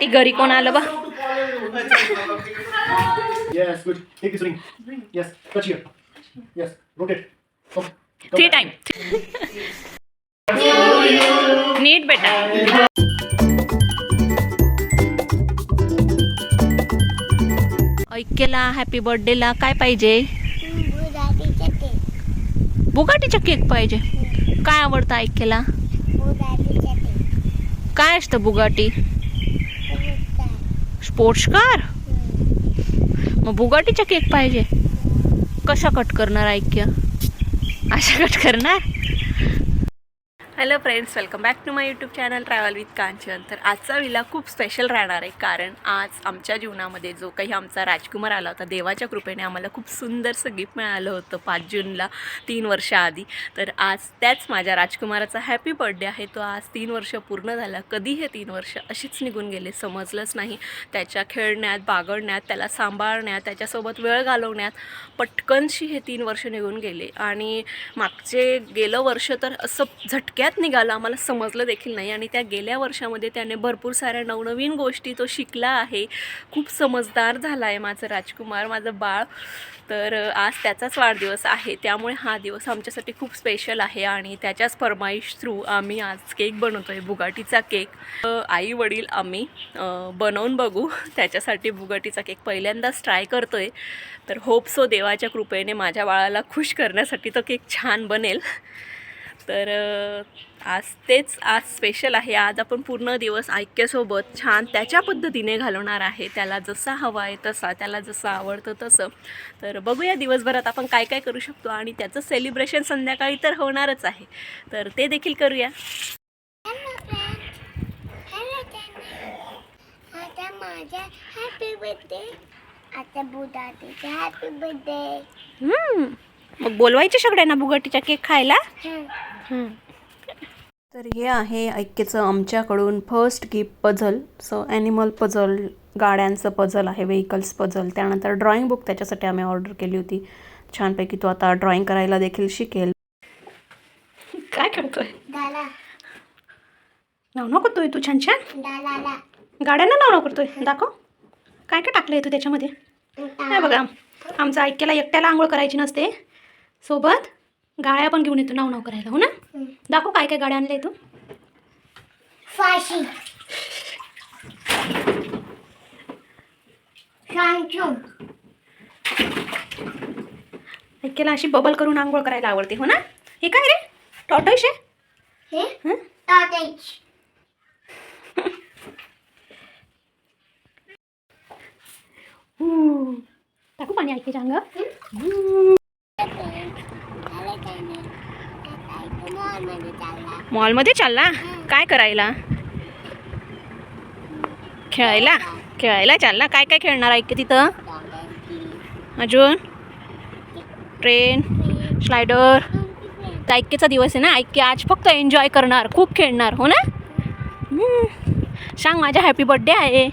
ती घरी कोण आलं बा Yes, good. Take this ring. Yes, touch here. Yes, rotate. Come. Come three. Time नीट बेटा ऐक्यला हॅपी बर्थडेला काय पाहिजे बुगाटीचा केक पाहिजे काय आवडतं ऐक्यला ते काय असतं बुगाटी स्पोर्ट्स कार मग बुगाटीचा केक पाहिजे. कसा कट करणार ऐक्य? अशा कट करणार? Hello friends welcome back to my YouTube channel travel with Kanchan तर आजचा विला खूप स्पेशल राहणार आहे कारण आज आमच्या जीवनामध्ये जो काही आमचा राजकुमार आला होता देवाच्या कृपेने आम्हाला खूप सुंदरसं गिफ्ट मिळालं होतं पाच जूनला तीन वर्षाआधी तर आज त्याच माझ्या राजकुमाराचा हॅपी बर्थडे आहे. तो आज तीन वर्ष पूर्ण झाला. कधी हे तीन वर्ष अशीच निघून गेले समजलंच नाही. त्याच्या खेळण्यात बागडण्यात त्याला सांभाळण्यात त्याच्यासोबत वेळ घालवण्यात पटकनशी हे तीन वर्ष निघून गेले. आणि मागचे गेलं वर्ष तर असं झटक्या झटक्यात निघाला आम्हाला समजलं देखील नाही. आणि त्या गेल्या वर्षामध्ये त्याने भरपूर साऱ्या नवनवीन गोष्टी तो शिकला आहे. खूप समजदार झाला आहे माझं राजकुमार माझं बाळ. तर आज त्याचाच वाढदिवस आहे. त्यामुळे हा दिवस आमच्यासाठी खूप स्पेशल आहे. आणि त्याच्याच फरमाईश थ्रू आम्ही आज केक बनवतो आहे बुगाटीचा केक आई वडील आम्ही बनवून बघू. त्याच्यासाठी बुगाटीचा केक पहिल्यांदाच ट्राय करतो आहे तर होप सो देवाच्या कृपेने माझ्या बाळाला खुश करण्यासाठी तो केक छान बनेल. तर आज तेच आज स्पेशल आहे. आज आपण पूर्ण दिवस ऐक्यासोबत छान त्याच्या पद्धतीने घालवणार आहे. त्याला जसा हवा आहे तसा त्याला जसं आवडतं तसं. तर बघूया दिवसभरात आपण काय काय करू शकतो आणि त्याचं सेलिब्रेशन संध्याकाळी तर होणारच आहे. तर ते देखील करूया. हॅलो फ्रेंड हॅलो चॅनल आता माझा हॅपी बर्थडे आता बुराडीचा हॅपी बर्थडे. मग बोलवायचे सगळ्यांना बुगाटीचा केक खायला? तर हे आहे ऐक्यचं आमच्याकडून first gift puzzle so animal puzzle गाड्यांचं पझल आहे व्हेकल्स पझल त्यानंतर ड्रॉइंग बुक त्याच्यासाठी आम्ही ऑर्डर केली होती. छानपैकी तो आता ड्रॉइंग करायला देखील शिकेल. काय करतोय? नाव नको करतोय तू छान छान. गाड्यांना नाव नको करतोय दाखव. काय काय टाकलंय तू त्याच्यामध्ये? नाही बघा आमचं ऐक्याला एकट्याला आंघोळ करायची नसते. सोबत गाड्या पण घेऊन येतो नाव नाव करायला हो ना? दाखव काय काय गाड्या आणल्या तू. फाशी. ऐक्याला अशी बबल करून आंघोळ करायला आवडते हो ना? हे काय रे? टॉटॉइश आहे? हे? हं? हू. टाकू पाणी ऐकायच्या अंग मॉलमध्ये चालला? काय करायला? खेळायला? खेळायला चालला? काय काय खेळणार ऐक तिथं अजून? ट्रेन? स्लायडर? तर ऐक्यचा दिवस आहे ना? ऐक्य आज फक्त एन्जॉय करणार खूप खेळणार हो ना? सांग माझा हॅपी बर्थडे आहे.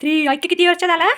थ्री ऐक्य ऐक किती वर्ष झाला?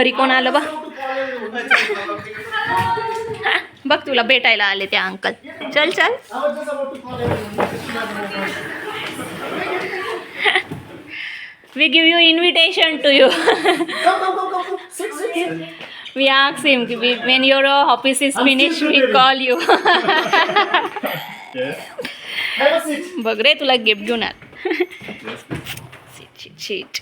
घरी कोण आलं बघ बघ तुला भेटायला आले त्या अंकल. चल चल. We give you invitation to you we are same की we when your office is finish we call you बघ रे तुला गिफ्ट घेऊन आलं. छीट छीट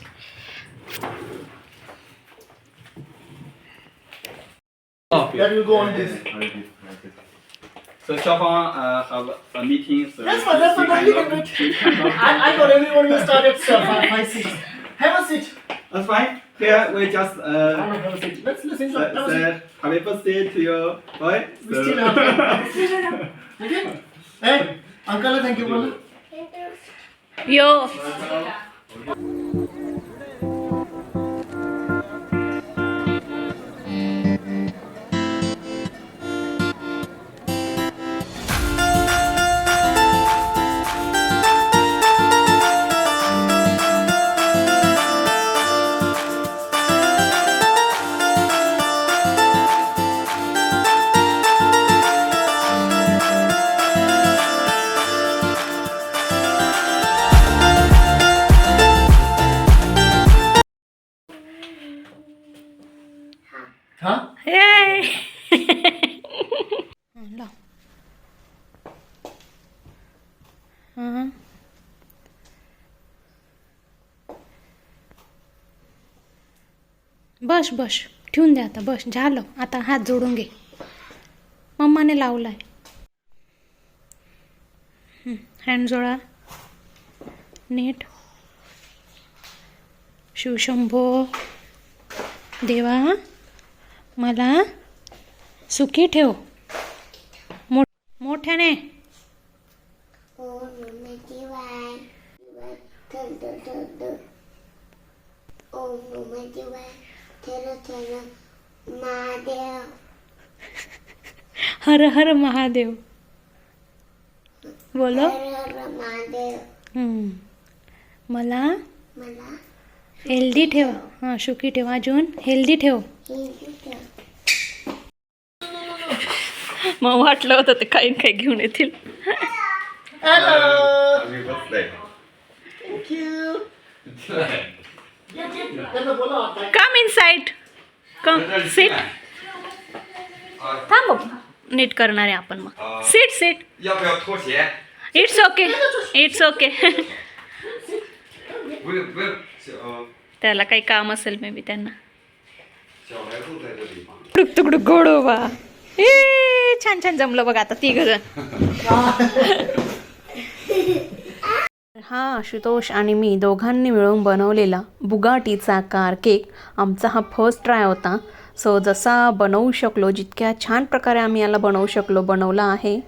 That will go on this. So Xiaofang uh, have a meeting. So That's fine, that's fine, she you cannot- can wait. she cannot- I, I got everyone will start at uh, five, five, six. Have a seat. That's fine. Here we just I uh, don't have a seat. Let's listen. said, Have a seat. said happy birthday to your boy. We still have time. Okay. Hey, uncle, thank you, brother. यो बस बस. ठेवून द्या आता बस. झालं. आता हात जोडून घे. मम्माने लावलाय. Hand जोडा. नीट. शिवशंभो. देवा मला सुखी ठेव. मोठ मोठ्याने. हर हर महादेव. बोलो. हर हर महादेव. हम्म. मला मला हेल्दी ठेव. हां सुखी ठेव अजून. हेल्दी ठेव. मग वाटलं होतं ते काही काही घेऊन येतील. Hello. Come in side come seat थांब नीट करणार आहे आपण मग. Seat seat it's okay it's okay त्याला काही काम असेल मे बी त्यांना. तुकडुक गोडोबा ए छान छान जमलं बघा आता ती घर हा आशुतोष आणि मी दोघांनी मिळून बनवलेला बुगाटीचा कार केक आमचा हा फर्स्ट ट्राय होता. सो जसा बनवू शकलो जितक्या छान प्रकारे आम्ही याला बनवू शकलो बनवला आहे.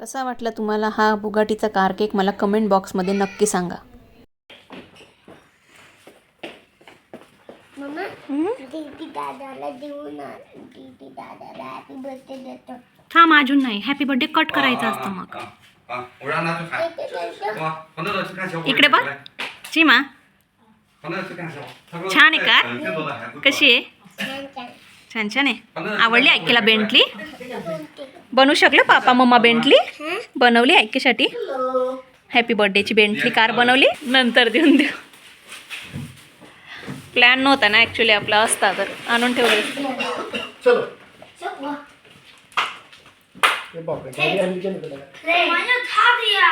कसा वाटला तुम्हाला हा बुगाटीचा कार केक? मला कमेंट बॉक्समध्ये नक्की सांगा. मम्मा दीदी दादाला देऊन आ- दीदी दादाला हॅपी बर्थडे देतो. थांब अजून नाही. हॅपी बर्थडे कट करायचा असतं मग. इकडे बघ सीमा छान आहे का कशी आहे छान छान आहे आवडली ऐकेला बेंटली बनवू शकलं पापा मम्मा बेंटली बनवली ऐकेसाठी हॅपी बर्थडेची बेंटली कार बनवली. नंतर देऊन देऊ. प्लॅन नव्हता ना ॲक्च्युली आपला असता तर. आणून ठेवलं. चलो चल ये बापरे गाडी आणली की नाही तुला? मैंने खा दिया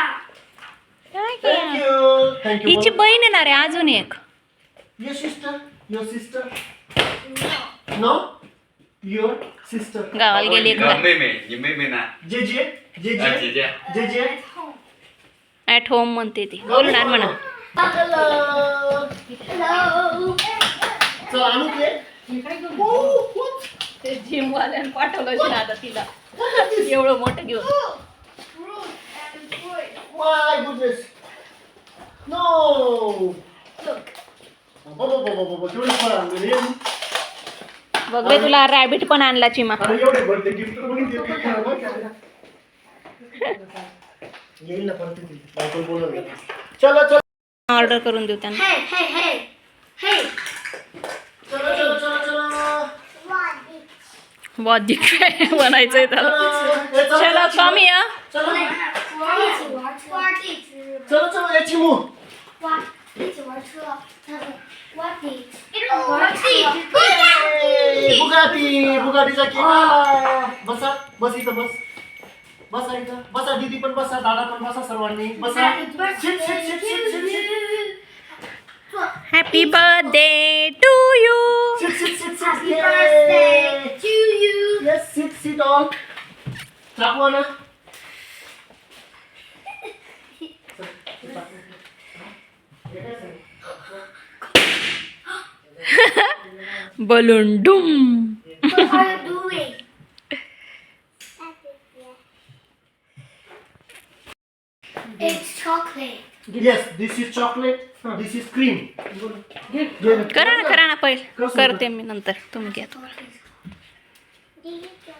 Thank you. Thank you. हिची बहीण येणार आहे अजून एक Your sister? Your sister? No? Your sister? गावाला गेली 你 एकदा 的妹妹，你妹妹呢？ JJ? 啊， JJ? 姐姐。 JJ? At home म्हणते ती बोलणार म्हणा Hello. Hello. चला आणू ते ते जिमवाल्यानं पाठवलं आता तिला. एवढं मोठं घेऊन. माय गुडनेस नो बाबा बाबा बाबा केवढे फळ आणले. रे बघ बे, तुला रॅबिट पण आणला चिमा. अरे एवढे बर्थडे गिफ्ट तर बघितले येईल ना परत येतील बायकोला बोलवलं चलो चलो. ऑर्डर करून देऊ त्यांना. Hey, hey, hey. Hey. चलो चलो चलो चलो. बहुत दिख बनायचंय तर चलो चलो। कम या बुगाटी बुगाटीचा केक. बसा बस इथं बस. बसा इथं. बसा दीदी पण बसा दादा पण बसा सर्वांनी. बसा. Sit, sit, sit, sit, sit, sit. Happy birthday to you sit. Balloon डुम What are you doing? It's chocolate. Yes, this is chocolate. This is cream. करा ना करा ना पहिले करते मी नंतर तुम्ही घ्या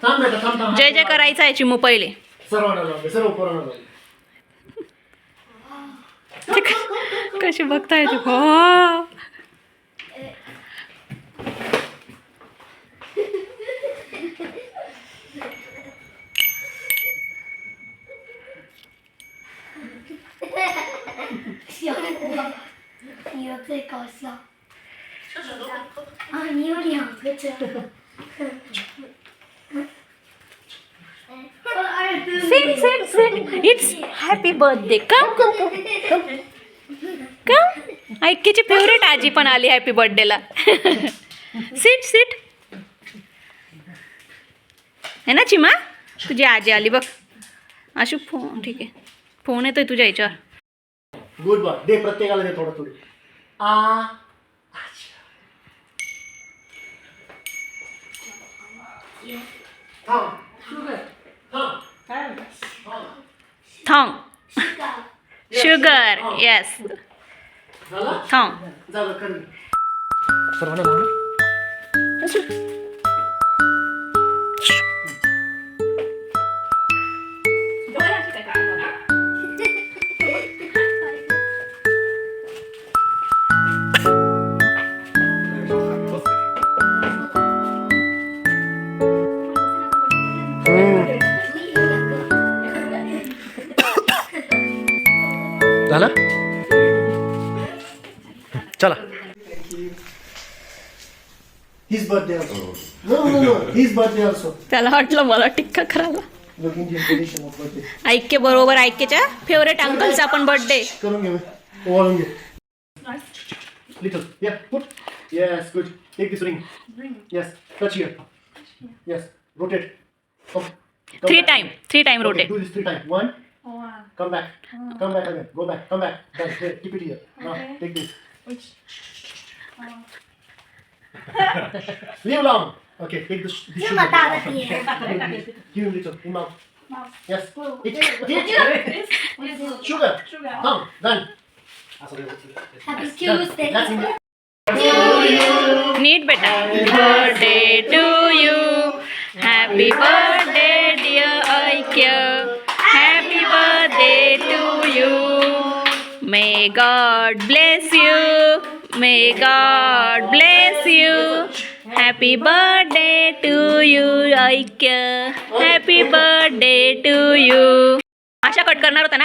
थांब बेटा थांब थांब जय जय करायचं आहे चिमू पहिले सर्वांना जाऊ दे, सर्व पोरांना जाऊ दे. कशी बघताय ते हो你的最搞笑。啊，你有两个针。 it's happy birthday come come come come ऐक्याची favourite आजी पण आली हॅपी बर्थडेला सिट सिट है ना चिमा? तुझी आजी आली बघ. अशी फोन ठीक आहे. फोन येतोय तुझ्या याच्यावर. गुड बॉय दे प्रत्येकाला दे थोडं थोडी. आ थांब. थांब. थॉंग शुगर येस थॉंग त्याला वाटलं मला टिक्का करायला. बर्थडे ऐक्य बरोबर ऐक्यच्या फेवरेट अंकलचा पण बर्थडे करून घे ओवाळून घे. लिटल या put yes good take this ring yes touch here yes rotate three time three time rotate do this three times one. Come back. Come back again. Go back. Come back. Done. Here, keep it here. Now take this. Leave long Okay, take the, sh- the shoe. Give him little, in mouth. Yes. It, it, sugar. Come, done. That's okay. Happy Tuesday. Need better. Happy birthday to you. Happy birthday, dear Aikya. Happy birthday to you. May God bless you. May God bless you. Happy birthday. You Aikya happy birthday to you अशा cut करणार होता ना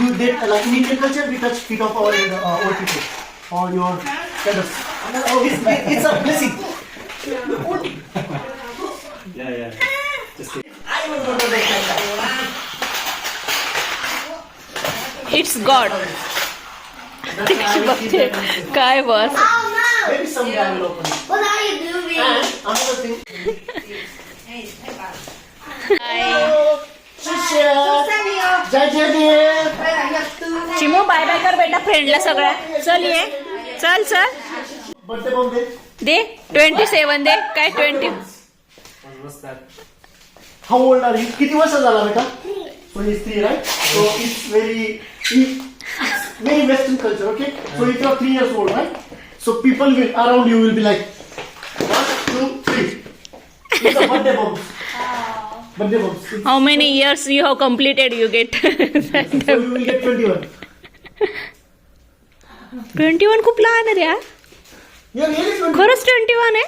you get like in Indian culture we touch feet of our uh, old people or your kind of oh, it's, it's a blessing. yeah, yeah. Just kidding. I will go to the center. It's God. Oh, Maybe someday I will open it. What are you doing? And another thing. Hi. Hello. Hi. Hi. Chimu bye bye कर बेटा फ्रेंडला सगळ्या. चल ये. चल चल. दे? Twenty seven दे. काय ट्वेंटी हाऊ ओल्ड आर किती वर्ष झाला बेटा? म्हणजे स्त्री right so it's very very best culture okay so it your three years old right so people will around you will be like one two three how many years you have completed you get So you will get twenty one. Twenty one खूप लहान आहे रे हा. You're really twenty. खरंच twenty one आहे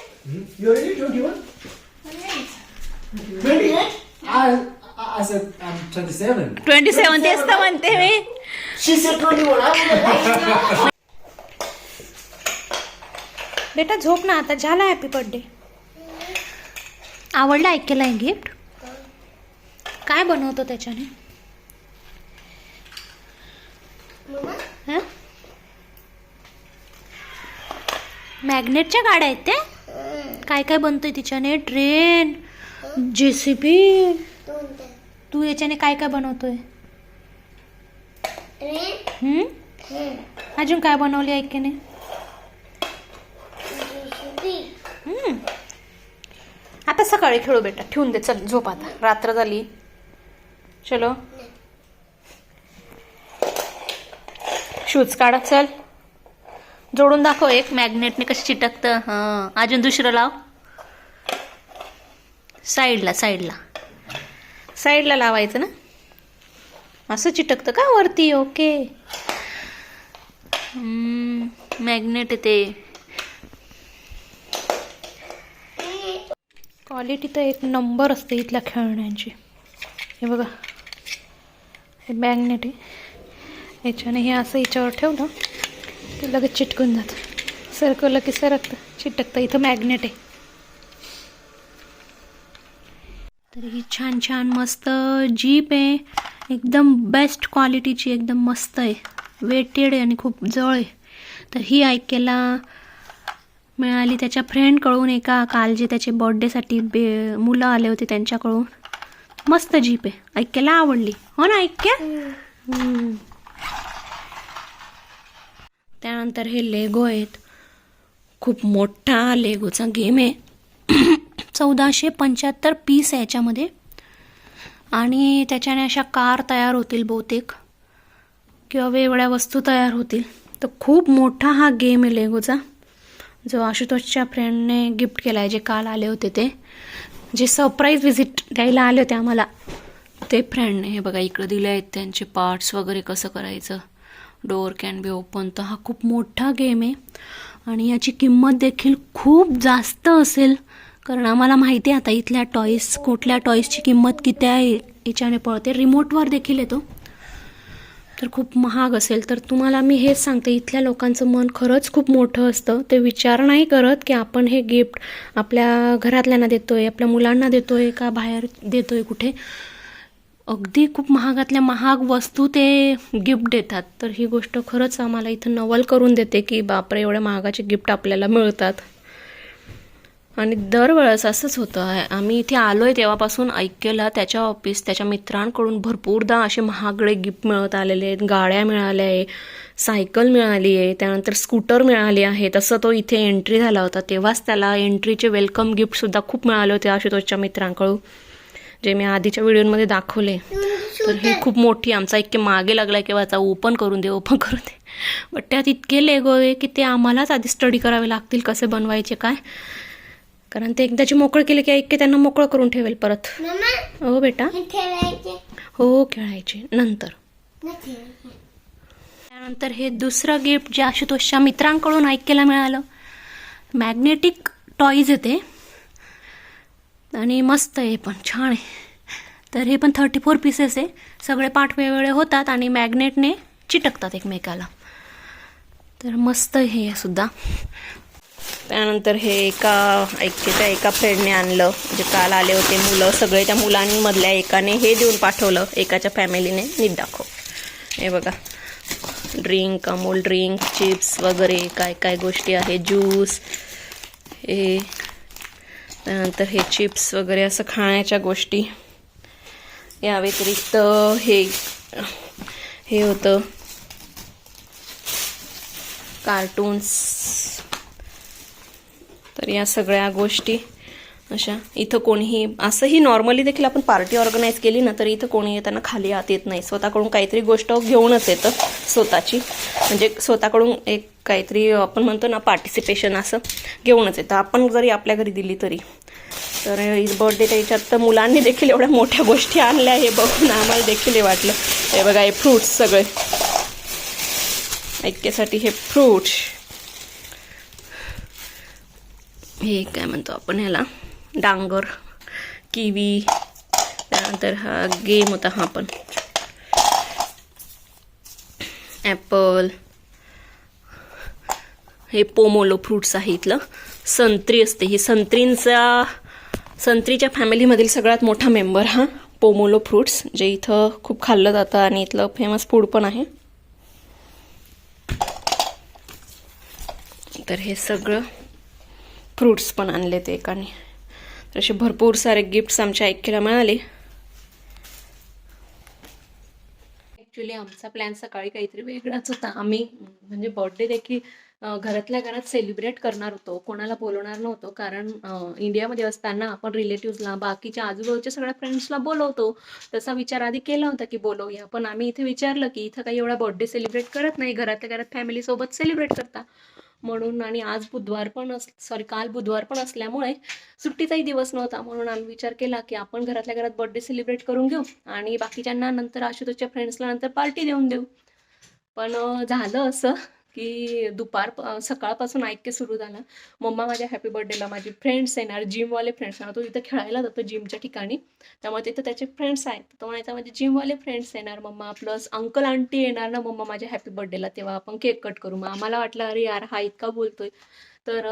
You're really twenty one. Twenty eight. I, I said I'm 27. Twenty seven तेच तर म्हणते मी She said twenty one. I was like, बेटा झोप ना आता झाला हॅपी बर्थडे आवडलं ऐकेला आहे गिफ्ट काय बनवतो त्याच्याने? मॅग्नेटच्या गाड्या आहेत त्या? काय काय बनतोय तिच्याने? ट्रेन जेसीबी तू याच्याने काय काय बनवतोय? हं? अजून काय बनवली ऐकेने हम्म. आता सकाळी खेळू बेटा. ठेवून दे चल झोप आता. रात्र झाली. चलो. शूज काढा चल. जोडून दाखव एक. मॅग्नेटने कसं चिटकतं. हां. अजून दुसरं लाव. साईडला साईडला साईडला लावायचं ना? असं चिटकतं का? वरती? ओके मॅग्नेट ते क्वालिटी तर एक नंबर असते इथल्या खेळण्यांची. हे बघा. हे मॅग्नेट आहे याच्याने हे असं याच्यावर ठेवलं की लगेच चिटकून जातं. सरकवलं की सरकतं चिटकतं. इथं मॅग्नेट आहे. तर ही छान छान मस्त जीप आहे. एकदम बेस्ट क्वालिटीची एकदम मस्त आहे. वेटेड आहे आणि खूप जळ आहे. तर ही ऐकायला मिळाली त्याच्या फ्रेंडकडून एका काल जे त्याचे बर्थडेसाठी बे मुलं आले होते त्यांच्याकडून. मस्त जीप आहे. ऐक्याला आवडली. हो ना ऐक्या? त्यानंतर हे लेगो आहेत. खूप मोठा लेगोचा गेम आहे. चौदाशे पंच्याहत्तर पीस आहे याच्यामध्ये. आणि त्याच्याने अशा कार तयार होतील बहुतेक. किंवा वेगवेगळ्या वस्तू तयार होतील. तर खूप मोठा हा गेम आहे लेगोचा जो आशुतोषच्या फ्रेंडने गिफ्ट केला आहे जे काल आले होते ते. जे सरप्राईज व्हिजिट द्यायला आले होते आम्हाला ते फ्रेंडने हे बघा इकडं दिले आहेत त्यांचे पार्ट्स वगैरे कसं करायचं. डोअर कॅन बी ओपन तर हा खूप मोठा गेम आहे. आणि याची किंमत देखील खूप जास्त असेल. कारण आम्हाला माहिती आहे आता इथल्या टॉईस कुठल्या टॉईसची किंमत किती आहे याच्याने पळते. रिमोटवर देखील येतो. तर खूप महाग असेल. तर तुम्हाला मी हेच सांगते इथल्या लोकांचं मन खरंच खूप मोठं असतं. ते विचार नाही करत की आपण हे गिफ्ट आपल्या घरातल्यांना आहे आपल्या मुलांना देतो आहे का बाहेर देतो आहे कुठे. अगदी खूप महागातल्या महाग वस्तू ते गिफ्ट देतात. तर ही गोष्ट खरंच आम्हाला इथं नवल करून देते की बापरे एवढ्या महागाचे गिफ्ट आपल्याला मिळतात. आणि दरवेळेस असंच होतं. आहे आम्ही इथे आलो आहे तेव्हापासून ऐक्यला त्याच्या ऑफिस त्याच्या मित्रांकडून भरपूरदा असे महागडे गिफ्ट मिळत आलेले आहेत गाड्या मिळाल्या आहे सायकल मिळाली आहे त्यानंतर स्कूटर मिळाली आहे तसं तो इथे एंट्री झाला होता. तेव्हाच त्याला एंट्रीचे वेलकम गिफ्टसुद्धा खूप मिळाले होते आशुतोषच्या मित्रांकडून जे मी आधीच्या व्हिडिओमध्ये दाखवले. तर ही खूप मोठी आमचा इतके मागे लागला की वाचा ओपन करून दे ओपन करून दे. बट त्यात इतके लेगो आहे की ते आम्हालाच आधी स्टडी करावे लागतील कसे बनवायचे काय? कारण ते एकदाची मोकळं केले की ऐक्य त्यांना मोकळं करून ठेवेल परत. हो बेटा. हे खेळायचे. नंतर. त्यानंतर हे दुसरं गिफ्ट जे आशुतोषच्या मित्रांकडून ऐक्यला मिळालं. मॅग्नेटिक टॉईज येते आणि मस्त आहे पण. छान आहे. तर हे पण थर्टी फोर पीसेस आहे. सगळे पाठ वेगवेगळे होतात आणि मॅग्नेटने चिटकतात एकमेकाला. तर मस्त हे सुद्धा. त्यानंतर हे एका ऐक्यच्या एका फ्रेंडने आणलं. म्हणजे काल आले होते मुलं सगळे त्या मुलांमधल्या एकाने हे देऊन पाठवलं. एकाच्या फॅमिलीने नीट दाखव. हे बघा. ड्रिंक अमूल ड्रिंक चिप्स वगैरे काय काय गोष्टी आहे ज्यूस. हे. त्यानंतर हे चिप्स वगैरे असं खाण्याच्या गोष्टी. या व्यतिरिक्त हे हे होतं. कार्टून्स. तर या सगळ्या गोष्टी अशा. इथं कोणीही असंही नॉर्मली देखील आपण पार्टी ऑर्गनाईज केली ना तर इथं कोणी येताना खाली आत येत नाही. स्वतःकडून काहीतरी गोष्ट घेऊनच येतं स्वतःची. म्हणजे स्वतःकडून एक काहीतरी आपण म्हणतो ना पार्टिसिपेशन असं घेऊनच येतं. आपण जरी आपल्या घरी दिली तरी. तर बर्थडेच्या याच्यात तर मुलांनी देखील एवढ्या मोठ्या गोष्टी आणल्या हे बघून आम्हाला देखील हे वाटलं. हे बघा हे फ्रूट्स सगळे. ऐक्यासाठी हे फ्रूट्स हे काय म्हणतो आपण ह्याला? डांगर किवी त्यानंतर हा गेम होता हा पण. ॲपल हे पोमोलो फ्रूट्स आहे इथलं. संत्री असते ही. संत्रींचा संत्रीच्या फॅमिलीमधील सगळ्यात मोठा मेंबर हा पोमोलो फ्रूट्स जे इथं खूप खाल्लं जातं आणि इथलं फेमस फूड पण आहे. तर हे सगळं फ्रूट्स पण आणले ते एकाने. तर असे भरपूर सारे गिफ्ट्स आमच्या ऐक्यला मिळाले. ॲक्च्युली आमचा प्लॅन सकाळी काहीतरी वेगळाच होता. आम्ही म्हणजे बर्थडे देखील घरातल्या घरात सेलिब्रेट करणार होतो. कोणाला बोलवणार नव्हतो. कारण इंडियामध्ये असताना आपण रिलेटिव्हजला बाकीच्या आजूबाजूच्या सगळ्या फ्रेंड्सला बोलवतो. तसा विचार आधी केला होता की बोलवूया. पण आम्ही इथे विचारलं की इथं काही एवढा बर्थडे सेलिब्रेट करत नाही. घरातल्या घरात फॅमिलीसोबत सेलिब्रेट करता. म्हणून आणि आज बुधवार पण अस सॉरी काल बुधवार पण असल्यामुळे सुट्टीचाही दिवस नव्हता. म्हणून आम्ही विचार केला की आपण घरातल्या घरात बर्थडे सेलिब्रेट करून घेऊ आणि बाकीच्यांना नंतर आशुतोषच्या फ्रेंड्सला नंतर पार्टी देऊन देऊ. पण झालं असं. की दुपार सकाळपासून ऐक्य सुरू झालं. मम्मा माझ्या हॅपी बर्थडेला माझी फ्रेंड्स येणार जिमवाले फ्रेंड्स येणार तो तिथं खेळायला जातो जिमच्या ठिकाणी. त्यामुळे तिथं त्याचे फ्रेंड्स आहेत. तो म्हणायचा माझे जिमवाले फ्रेंड्स येणार मम्मा. प्लस अंकल आंटी येणार ना मम्मा माझ्या हॅपी बर्थडेला तेव्हा आपण केक कट करू. मग आम्हाला वाटलं अरे यार हा इतका बोलतोय. तर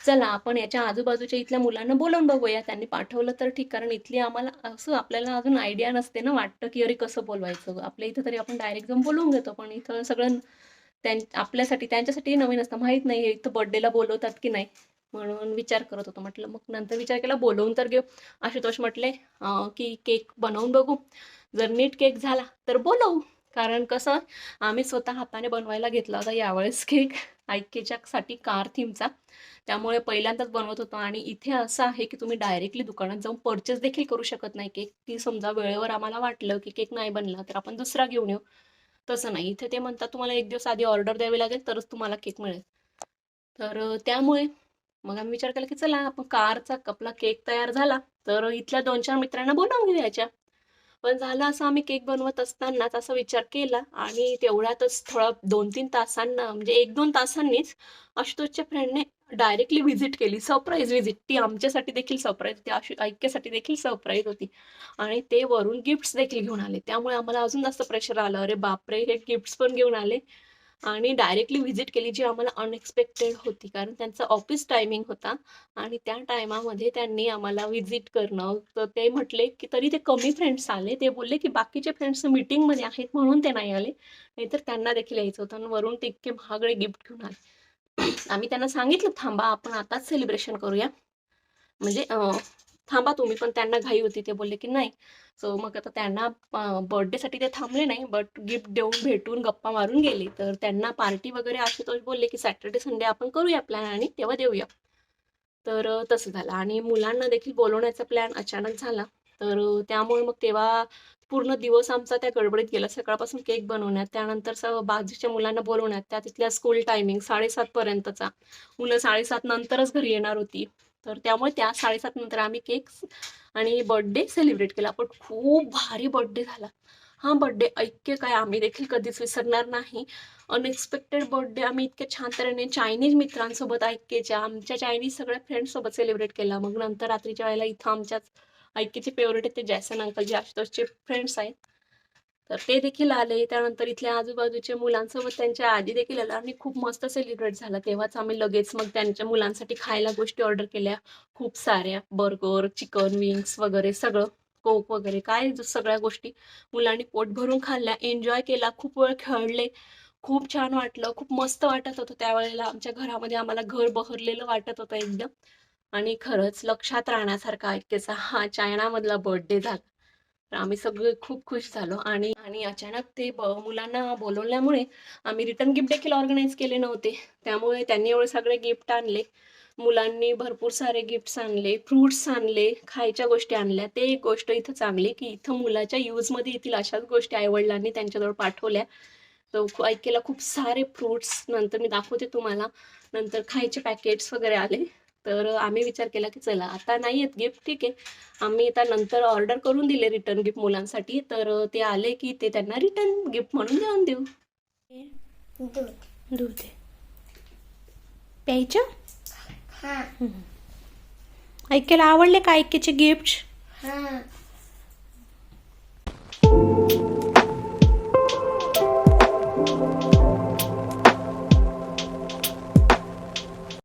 चला आपण याच्या आजूबाजूच्या इथल्या मुलांना बोलवून बघूया. त्यांनी पाठवलं तर ठीक कारण इथली आम्हाला असं आपल्याला अजून आयडिया नसते ना वाटतं की अरे कसं बोलवायचं? आपल्या इथं तरी आपण डायरेक्ट जाऊन बोलवून घेतो. पण इथं सगळं त्यां आपल्यासाठी त्यांच्यासाठी नवीन असतं. माहीत नाही हे इथं बर्थडेला बोलवतात की नाही. म्हणून विचार करत होतो म्हटलं मग नंतर विचार केला बोलवून तर घेऊ. आशुतोष म्हटले की केक बनवून बघू. जर नीट केक झाला तर बोलवू. कारण कसं आम्ही स्वतः हाताने बनवायला घेतला होता यावेळेस केक. ऐक्यच्यासाठी कार थीमचा. त्यामुळे पहिल्यांदाच बनवत होतो. आणि इथे असं आहे की तुम्ही डायरेक्टली दुकानात जाऊन परचेस देखील करू शकत नाही. केक ती समजा वेळेवर आम्हाला वाटलं की केक नाही बनला तर आपण दुसरा घेऊन येऊ. तसं नाही. इथे ते म्हणतात तुम्हाला एक दिवस आधी ऑर्डर द्यावी लागेल तरच तुम्हाला केक मिळेल. तर त्यामुळे मग आम्ही विचार केला की चला आपण कारचा कपला केक तयार झाला तर इथल्या दोन चार मित्रांना बोलावून घेऊ याच्या. पण झालं असं आम्ही केक बनवत असतानाच असा विचार केला आणि तेवढ्यातच थोडा दोन तीन तासांना म्हणजे एक दोन तासांनीच आशुतोषच्या फ्रेंडने डायरेक्टली व्हिजिट केली. सरप्राईज व्हिजिट ती आमच्यासाठी देखील सरप्राईज होती आशु ऐक्यासाठी देखील सरप्राईज होती. आणि ते वरून गिफ्ट्स देखील घेऊन आले. त्यामुळे आम्हाला अजून जास्त प्रेशर आलं. अरे बापरे हे गिफ्ट्स पण घेऊन आले. आणि डायरेक्टली व्हिजिट केली जी आम्हाला अनएक्सपेक्टेड होती. कारण त्यांचा ऑफिस टायमिंग होता. आणि त्या टायमामध्ये त्यांनी आम्हाला व्हिजिट करणं. तर ते म्हटले की तरी ते कमी फ्रेंड्स आले. ते बोलले की बाकीचे फ्रेंड्स मीटिंगमध्ये आहेत म्हणून ते नाही आले. नाहीतर त्यांना देखील यायचं होतं. आणि वरून ते इतके महागडे गिफ्ट घेऊन आले. आम्ही त्यांना सांगितलं थांबा आपण आताच सेलिब्रेशन करूया. म्हणजे थांबा तुम्ही पण त्यांना घाई होती ते बोलले की नाही. सो मग आता त्यांना बर्थडेसाठी ते थांबले नाही बट गिफ्ट देऊन भेटून गप्पा मारून गेले. तर त्यांना पार्टी वगैरे आशुतोष बोलले की सॅटर्डे संडे आपण करूया प्लॅन आणि तेव्हा देऊया. तर तसं झालं. आणि मुलांना देखील बोलवण्याचा प्लॅन अचानक झाला. तर त्यामुळे मग तेव्हा पूर्ण दिवस आमचा त्या गडबडीत गेला. सकाळपासून केक बनवण्यात त्यानंतर बाजूच्या मुलांना बोलवण्यात त्या तिथल्या स्कूल टायमिंग साडेसातपर्यंतचा मुलं साडेसात नंतरच घरी येणार होती. तर त्यामुळे त्या साडेसात नंतर आम्ही केक आणि बर्थडे सेलिब्रेट केला. पण खूप भारी बर्थडे झाला. हा बर्थडे ऐक्य काय आम्ही देखील कधीच विसरणार नाही. अनएक्सपेक्टेड बर्थडे आम्ही इतक्या छान तऱ्हेने चायनीज मित्रांसोबत ऐक्यच्या. आमच्या चायनीज सगळ्या फ्रेंड्ससोबत सेलिब्रेट केला. मग नंतर रात्रीच्या वेळेला इथं आमच्याच ऐक्यचे फेवरेट आहेत ते जॅसन अंकल जे आशुतोषचे फ्रेंड्स आहेत. तर ते देखील आले. त्यानंतर इथल्या आजूबाजूच्या मुलांसोबत त्यांच्या आधी देखील आला आणि खूप मस्त सेलिब्रेट झाला. तेव्हाच आम्ही लगेच मग त्यांच्या मुलांसाठी खायला गोष्टी ऑर्डर केल्या. खूप साऱ्या बर्गर चिकन विंग्स वगैरे सगळं कोक वगैरे काय सगळ्या गोष्टी मुलांनी पोट भरून खाल्ल्या. एन्जॉय केला. खूप वेळ खेळले. खूप छान वाटलं. खूप मस्त वाटत होतं. त्यावेळेला आमच्या घरामध्ये आम्हाला घर बहरलेलं वाटत होतं एकदम. आणि खरंच लक्षात राहण्यासारखा ऐकेचा हा चायनामधला बर्थडे झाला. तर आम्ही सगळे खूप खुश झालो आणि आणि अचानक ते मुलांना बोलवल्यामुळे आम्ही रिटर्न गिफ्ट देखील ऑर्गनाईज केले नव्हते. त्यामुळे त्यांनी एवढे सगळे गिफ्ट आणले. मुलांनी भरपूर सारे गिफ्ट्स आणले फ्रूट्स आणले खायच्या गोष्टी आणल्या. ते एक गोष्ट इथं चांगली की इथं मुलाच्या यूजमध्ये येतील अशाच गोष्टी आईवडिलांनी त्यांच्याजवळ पाठवल्या. तर ऐकेला खूप सारे फ्रूट्स नंतर मी दाखवते तुम्हाला. नंतर खायचे पॅकेट्स वगैरे आले. तर आम्ही विचार केला की चला आता नाही आहेत गिफ्ट ठीक आहे. आम्ही आता नंतर ऑर्डर करून दिले रिटर्न गिफ्ट मुलांसाठी. तर ते आले की ते त्यांना रिटर्न गिफ्ट म्हणून देऊन देऊ. दूध. प्यायचं? ऐकेला आवडले का ऐकेचे गिफ्ट